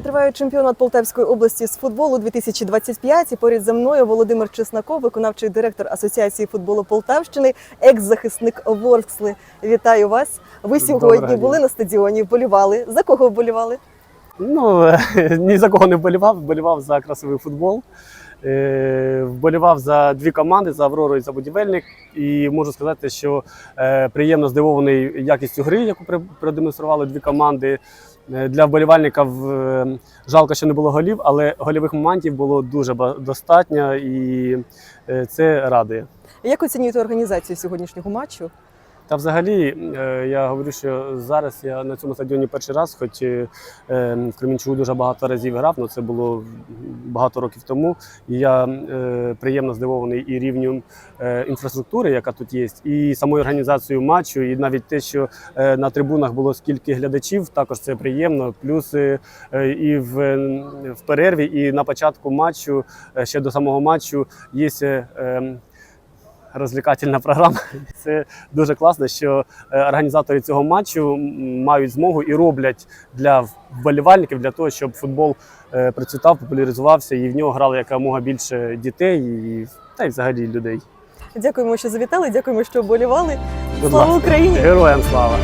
триває чемпіонат Полтавської області з футболу 2025. І поряд за мною Володимир Чесноков, виконавчий директор Асоціації футболу Полтавщини, екс-захисник Ворксли. Вітаю вас. Ви сьогодні Добре, були на стадіоні, вболівали. За кого вболівали? Ну, ні за кого не вболівав, вболівав за красивий футбол. Е, Вболівав за дві команди за Аврору і за будівельник. І можу сказати, що е, приємно здивований якістю гри, яку продемонстрували дві команди. Е, Для вболівальників е, жалко, що не було голів, але гольових моментів було дуже достатньо, і це радує. Як оцінюєте організацію сьогоднішнього матчу? Та взагалі, е, я говорю, що зараз я на цьому стадіоні перший раз, хоч е, в Кремінчуку дуже багато разів грав, але це було багато років тому. І я е, приємно здивований і рівнем інфраструктури, яка тут є, і самою організацією матчу, і навіть те, що на трибунах було скільки глядачів, також це приємно. Плюс і в, в перерві, і на початку матчу, ще до самого матчу, є. Розвлекательна програма. Це дуже класно, що е, організатори цього матчу мають змогу і роблять для вболівальників для того, щоб футбол е, процвітав, популяризувався і в нього грали якомога більше дітей і та й взагалі людей. Дякуємо, що завітали. Дякуємо, що вболівали. Слава. Україні! Героям слава!